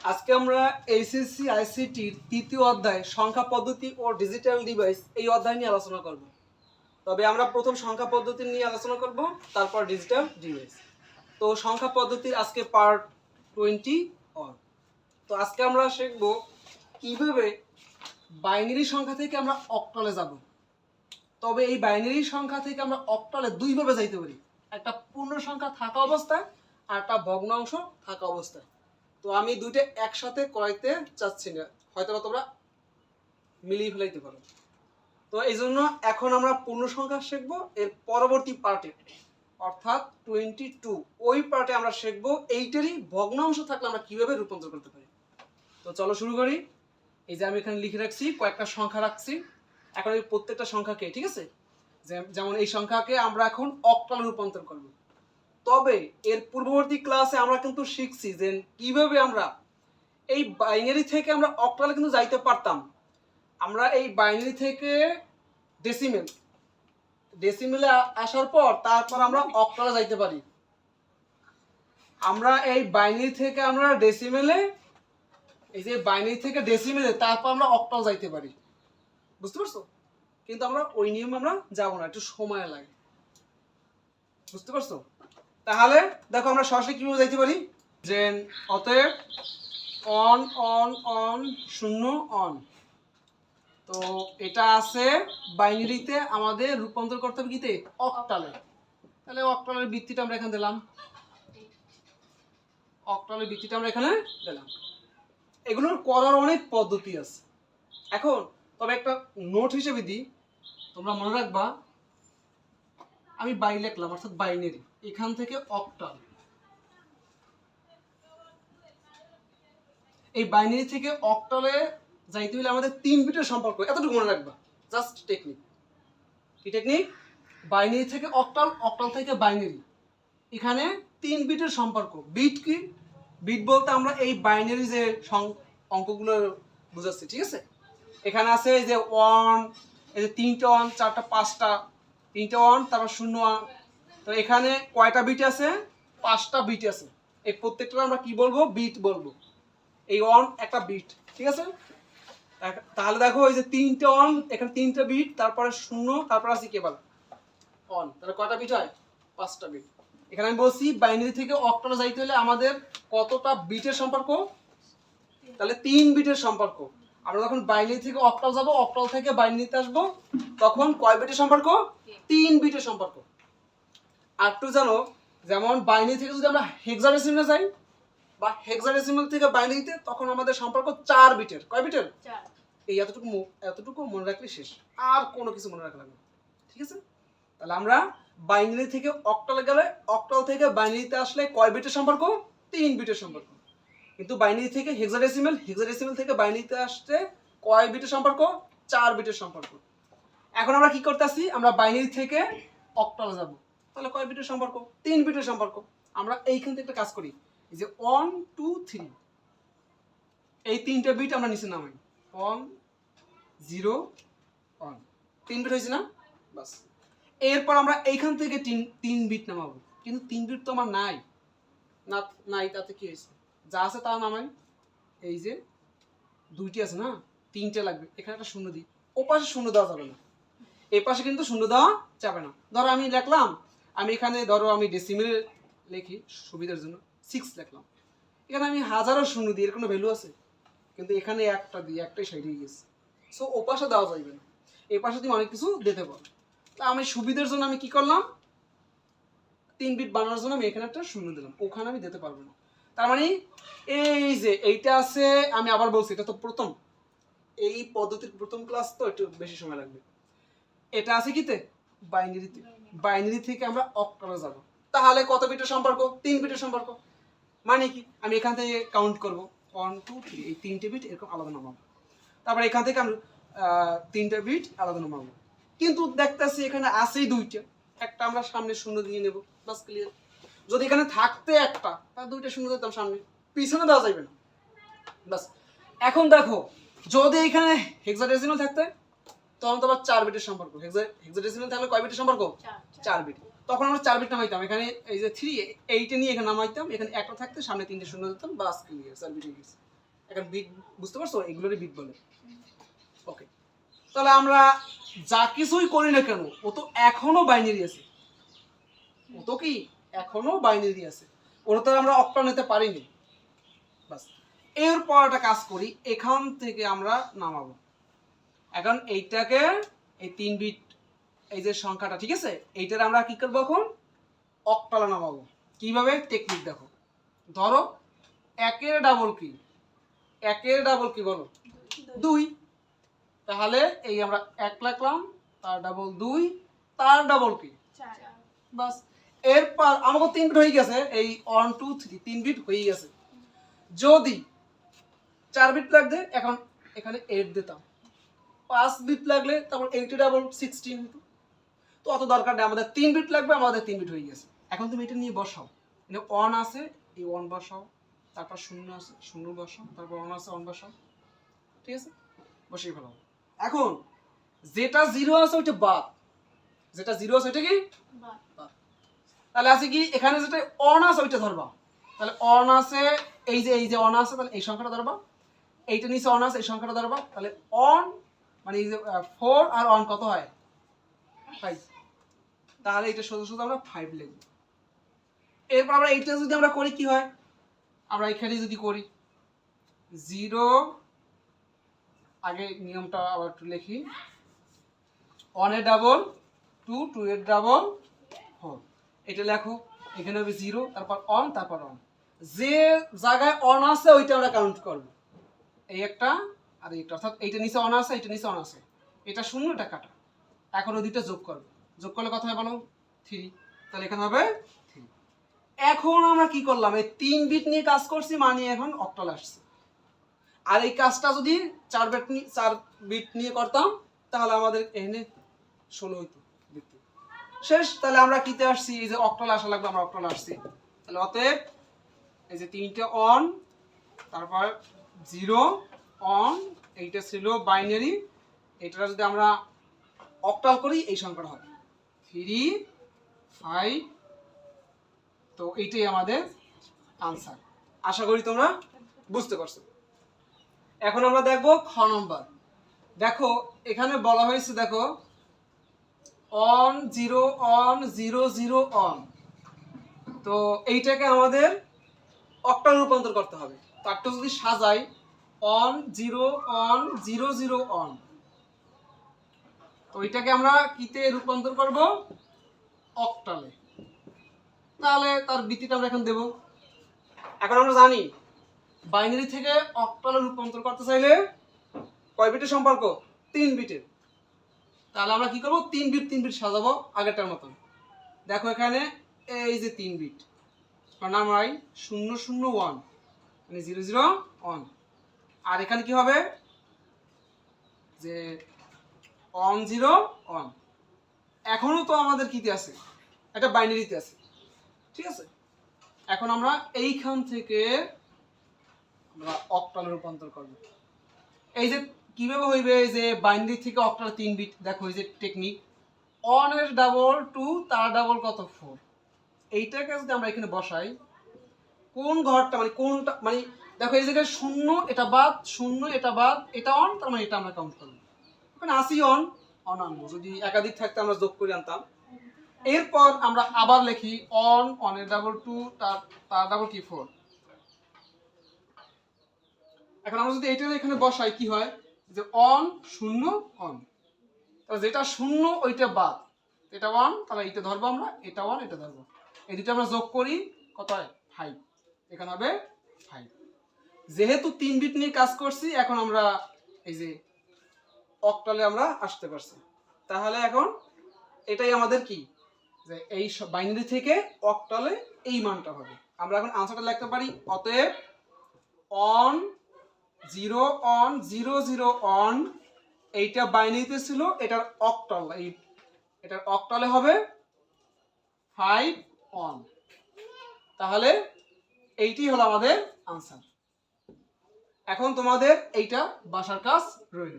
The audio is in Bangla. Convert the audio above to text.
আজকে আমরা এইচএসসি আইসিটির তৃতীয় অধ্যায়, সংখ্যা পদ্ধতি ও ডিজিটাল ডিভাইস এই অধ্যায় নিয়ে আলোচনা করব। তবে আমরা প্রথম সংখ্যা পদ্ধতি নিয়ে আলোচনা করব, তারপর ডিজিটাল ডিভাইস তো সংখ্যা পদ্ধতির আজকে পার্ট টোয়েন্টি অন তো আজকে আমরা শিখব কীভাবে বাইনারি সংখ্যা থেকে আমরা অক্টালে যাব। তবে এই বাইনারি সংখ্যা থেকে আমরা অক্টালে দুইভাবে যাইতে পারি। একটা পূর্ণ সংখ্যা থাকা অবস্থায় আর একটা ভগ্নাংশ থাকা অবস্থায়। তো আমি দুইটা একসাথে করাইতে চাচ্ছি না। হয়তো বা তোমরা মিলিয়ে ফেলাইতে পারো। তো এই জন্য এখন আমরা পূর্ণ সংখ্যা শিখব, এর পরবর্তী পার্টে। অর্থাৎ টোয়েন্টি টু ওই পার্টে আমরা শিখব, এইটারই ভগ্নাংশ থাকলে আমরা কীভাবে রূপান্তর করতে পারি। তো চলো শুরু করি। এই যে আমি এখানে লিখে রাখছি, কয়েকটা সংখ্যা রাখছি। এখন এই প্রত্যেকটা সংখ্যাকে, ঠিক আছে? যেমন এই সংখ্যাকে আমরা এখন অক্টালে রূপান্তর করব। তবে এর পূর্ববর্তী ক্লাসে আমরা কিন্তু শিখছি যে কীভাবে আমরা এই বাইনারি থেকে আমরা অক্টালে কিন্তু যাইতে পারতাম। আমরা এই বাইনারি থেকে ডেসিমেল ডেসিমেলে আসার পর তারপর আমরা অক্টালে যাইতে পারি। আমরা এই বাইনারি থেকে আমরা ডেসিমেলে এই যে বাইনারি থেকে ডেসিমেলে তারপর আমরা অক্টাল যাইতে পারি। বুঝতে পারছ? কিন্তু আমরা ওই নিয়মে আমরা যাব না, একটু সময় লাগে। বুঝতে পারছ? তাহলে দেখো আমরা সরাসরি কীভাবে যাইতে পারি? যে অতএব অন অন অন শূন্য অন তো এটা আছে বাইনারিতে আমাদের রূপান্তর করতে হবে কিতে? অক্টালে। তাহলে অক্টালের ভিত্তিটা আমরা এখানে দিলাম। অক্টালের ভিত্তিটা আমরা এখানে দিলাম। এগুলোর করার অনেক পদ্ধতি আছে। এখন তবে একটা নোট হিসেবে দিই। তোমরা মনে রাখবা, আমি বাই লিখলাম, অর্থাৎ বাইনারি এখান থেকে অক্টাল। এই বাইনারি থেকে অক্টালে যাইতে হলে আমাদের তিন বিটের সম্পর্ক, এতটুকু মনে রাখবা। জাস্ট টেকনিক কি টেকনিক বাইনারি থেকে অক্টাল অক্টাল থেকে বাইনারি। এখানে তিন বিটের সম্পর্ক। বিট কি? বিট বলতে আমরা এই বাইনারি যে অঙ্কগুলো বুঝাচ্ছি, ঠিক আছে? এখানে আছে এই যে ওয়ান এই যে তিনটে ওয়ান চারটা, পাঁচটা। তিনটে ওয়ান তারপর শূন্য ওয়ান তো এখানে কয়টা বিট আছে? পাঁচটা বিট আছে। এই প্রত্যেকটা আমরা কি বলব? বিট বলব। এই অন একটা বিট ঠিক আছে? তাহলে দেখো এই যে তিনটে অন এখানে তিনটে বিট তারপরে শূন্য তারপর আছে কেবল অন তাহলে কয়টা বিট হয়? পাঁচটা বিট এখানে আমি বলছি বাইনারি থেকে অক্টালে যাইতে হলে আমাদের কতটা বিটের সম্পর্ক? তাহলে তিন বিটের সম্পর্ক। আমরা যখন বাইনারি থেকে অক্টাল যাব অক্টাল থেকে বাইনারিতে আসব তখন কয় বিটের সম্পর্ক? তিন। বিটের সম্পর্ক। আর একটু জানো যেমন বাইনারি থেকে যদি আমরা হেক্সাডেসিমালে যাই বা হেক্সাডেসিমাল থেকে বাইনারিতে তখন আমাদের সম্পর্ক চার বিটের। কয় বিটের? এই এতটুকু এতটুকু মনে রাখলে শেষ। আর কোনো কিছু মনে রাখা লাগবে না। ঠিক আছে? তাহলে আমরা বাইনারি থেকে অক্টালে গেলে অক্টাল থেকে বাইনারিতে আসলে কয় বিটের সম্পর্ক? তিন বিটের সম্পর্ক। কিন্তু বাইনারি থেকে হেক্সাডেসিমাল হেক্সাডেসিমাল থেকে বাইনারিতে আসতে কয় বিটের সম্পর্ক? চার বিটের সম্পর্ক। এখন আমরা কি করতেছি আমরা বাইনারি থেকে অক্টালে যাব। তাহলে কয় বিটের সম্পর্ক? তিন বিটের সম্পর্ক। আমরা এইখান থেকে একটা কাজ করি। যে ওয়ান টু থ্রি এই তিনটা বিট আমরা নিচে নামাই। ওয়ান জিরো ওয়ান তিন বিট হয়েছে না? বাস। এরপর আমরা এইখান থেকে তিন তিন বিট নামাবো। কিন্তু তিন বিট তো আমার নাই। না, নাই, তাতে কি হয়েছে? যা আছে তা নামাই। এই যে দুইটি আছে না? তিনটে লাগবে। এখানে একটা শূন্য দিই। ও পাশে শূন্য দেওয়া যাবে না। এই পাশে কিন্তু শূন্য দেওয়া যাবে না। ধরো আমি লিখলাম আমি এখানে ধরো আমি ডেসিমেল লিখি সুবিধার জন্য সিক্স লিখলাম। এখানে আমি হাজারো শূন্য দিই এর কোনো ভ্যালু আছে? কিন্তু এখানে একটা দিই একটাই সাইডে গেছে সো ও পাশে দেওয়া যাইবে না। এই পাশে তুমি অনেক কিছু দিতে পারো। তা আমি সুবিধার জন্য আমি কি করলাম? তিন বিট বানানোর জন্য আমি এখানে একটা শূন্য দিলাম। ওখানে আমি দিতে পারব না। তার মানে এই যে এইটা আছে, আমি আবার বলছি, এটা তো প্রথম। এই পদ্ধতির প্রথম ক্লাস তো একটু বেশি সময় লাগবে। এটা আছে কিতে বাইনারিতে বাইনারি থেকে আমরা অক্টালে যাব। তাহলে কত বিটের সম্পর্ক? তিন বিটের সম্পর্ক। মানে কি? আমি এখান থেকে কাউন্ট করব। ওয়ান টু থ্রি এই তিনটে বিট এরকম আলাদা নামাবো তারপর এখান থেকে আমি তিনটা বিট আলাদা কিন্তু দেখতেছি এখানে আছেই দুইটা। একটা আমরা সামনে শূন্য দিয়ে নেব। বাস ক্লিয়ার যদি এখানে থাকতে একটা, তাহলে দুইটা শূন্য দিতাম সামনে। পিছনে দেওয়া যাবে না। বাস। এখন দেখো, যদি এখানে হেক্সাডেসিমাল থাকতে তখন তো আবার চার বিটের সম্পর্ক। হেক্সাডেসিমাল থাকলে কয় বিটের সম্পর্ক? চার বিট। তখন আমরা চার বিট নামাইতাম। এখানে এই যে থ্রি এইটে নিয়ে এখানে নামাইতাম। এখানে একটা থাকতে সামনে তিনটে শূন্য দিতাম বাস ক্লিয়ার চার বিট গেছে। এখন বিট বুঝতে পারছ? এগুলোরই বিট বলে। ওকে তাহলে আমরা যা কিছুই করি না কেন ও তো এখনও বাইনারি আছে। ও তো কি এখনও বাইনারি আছে। ওটা তো আমরা অক্টা নিতে পারিনি। বাস। এরপর একটা কাজ করি এখান থেকে আমরা নামাবো। এখন এইটাকে এই তিন বিট এই যে সংখ্যাটা ঠিক আছে? এইটার আমরা কি করব এখন? অক্টালে নামাবো। কীভাবে? টেকনিক দেখো। ধরো একের ডাবল কি একের ডাবল কি বলো। দুই। তাহলে এই আমরা এক রাখলাম তার ডাবল দুই তার ডাবল কি বাস। এরপর আমাকে তিন বিট হয়ে গেছে এই ওয়ান টু থ্রি তিন বিট হয়ে গেছে। যদি চার বিট লাগবে এখন এখানে এইট দিতাম। পাঁচ বিট লাগলে তারপর এইট ডাবল সিক্সটিন তো অত দরকার নেই আমাদের তিন বিট লাগবে আমাদের তিন বিট হয়ে গেছে। এখন তুমি এটা নিয়ে বসাও। মানে অন আছে এই ওয়ান বসাও তারপর শূন্য আছে শূন্য বসাও তারপর অন আছে অন বসাও। ঠিক আছে? বসিয়ে ফেলাও। এখন যেটা জিরো আছে ওইটা বাদ। যেটা জিরো আছে ওইটা কি। তাহলে আছে কি? এখানে যেটা অন আছে ওইটা ধরবা। তাহলে অন আছে এই যে এই যে অন আছে তাহলে এই সংখ্যাটা ধরবা। এইটা নিচে অন আছে এই সংখ্যাটা ধরবা। তাহলে অন মানে এই যে ফোর আর অন কত হয়? ফাইভ তাহলে এটা শুধু শুধু আমরা ফাইভ লিখব। এরপর আমরা এইটা যদি আমরা করি, কি হয়? আমরা এখানে যদি করি জিরো আগে নিয়মটা আবার একটু লিখি। অনের ডাবল টু টু এর ডাবল ফোর এটা লেখো, এখানে হবে জিরো তারপর অন তারপর অন যে জায়গায় অন আছে, ওইটা আমরা কাউন্ট করব। এই একটা আর এই একটা অর্থাৎ এইটা নিচে অন আছে, এইটা নিচে অন আছে। এটা শূন্য, এটা কাটা। এখন ওই দুইটা যোগ করব যোগ করলে কথা বলো? থ্রি তাহলে এখানে হবে থ্রি এখন আমরা কি করলাম? এই তিন বিট নিয়ে কাজ করছি মানে এখন অক্টাল আসছে। আর এই কাজটা যদি চার বিট নিয়ে চার বিট নিয়ে করতাম, তাহলে আমাদের এখানে ষোলো হইতো শেষ। তাহলে আমরা কিতে আসছি? এই যে অক্টাল আসা লাগবে, আমরা অক্টাল আসছি। তাহলে অতএব এই যে তিনটে অন তারপর জিরো অন এইটা ছিল বাইনারি। এটা যদি আমরা অক্টাল করি, এই সংখ্যাটা হবে। থ্রি, ফাইভ, তো এইটাই আমাদের আনসার আশা করি তোমরা বুঝতে পারছ। এখন আমরা দেখব খ নম্বর। দেখো, এখানে বলা হয়েছে, দেখো one zero one zero zero one তো এইটাকে আমাদের অক্টাল রূপান্তর করতে হবে। তারটা যদি সাজাই one zero one zero zero one তো এটাকে আমরা কিতে রূপান্তর করব? অক্টালে তাহলে তার বৃত্তিটা আমরা এখন দেব। এখন আমরা জানি বাইনারি থেকে অক্টালে রূপান্তর করতে চাইলে কয় বিটের সম্পর্ক? তিন বিটের। তাহলে আমরা কি করব? তিন বিট তিন বিট সাজাবো আগেরটার মতন। দেখো এখানে এই যে তিন বিট কারণ আমরাই শূন্য শূন্য ওয়ান মানে জিরো জিরো ওয়ান আর এখানে কি হবে? যে অন জিরো অন এখনও তো আমাদের কিতে আছে? একটা বাইনারিতে আছে। ঠিক আছে? এখন আমরা এইখান থেকে আমরা অক্টালে রূপান্তর করব। এই যে কীভাবে হইবে? যে বাইনারি থেকে অক্টাল তিন বিট দেখো এই যে টেকনিক এর ডাবল টু তার ডাবল কত? ফোর এইটাকে যদি আমরা এখানে বসাই, কোন ঘরটা মানে কোনটা মানে দেখো, এই জায়গায় শূন্য, এটা বাদ, শূন্য, এটা বাদ, এটা অন তার মানে এটা আমরা কাউন্ট করব ওখানে আসি অন অন আনব। যদি একাধিক থাকতে আমরা যোগ করে আনতাম। এরপর আমরা আবার লিখি অন অনের ডাবল টু তার তার ডাবল কি ফোর এখন আমরা যদি এটা এখানে বসাই, কি হয়? যে অন শূন্য অন তাহলে যেটা শূন্য, ওইটা বাদ। এটা ওয়ান তাহলে এইটা ধরবো আমরা, এটা ওয়ান এটা ধরবো। এই দুটো আমরা যোগ করি, কত হয়? ফাইভ এখানে হবে ফাইভ যেহেতু তিন বিট নিয়ে কাজ করছি, এখন আমরা এই যে অক্টালে আমরা আসতে পারছি। তাহলে এখন এটাই আমাদের কি? যে এই বাইনারি থেকে অক্টালে এই মানটা হবে। আমরা এখন আনসারটা লিখতে পারি, অতএব one zero one zero zero one এইটা বাইনারিতে ছিল, এটার অক্টাল এই এটার অক্টালে হবে ফাইভ অন তাহলে এইটি হলো আমাদের আনসার এখন তোমাদের এইটা বাসার কাজ রইল।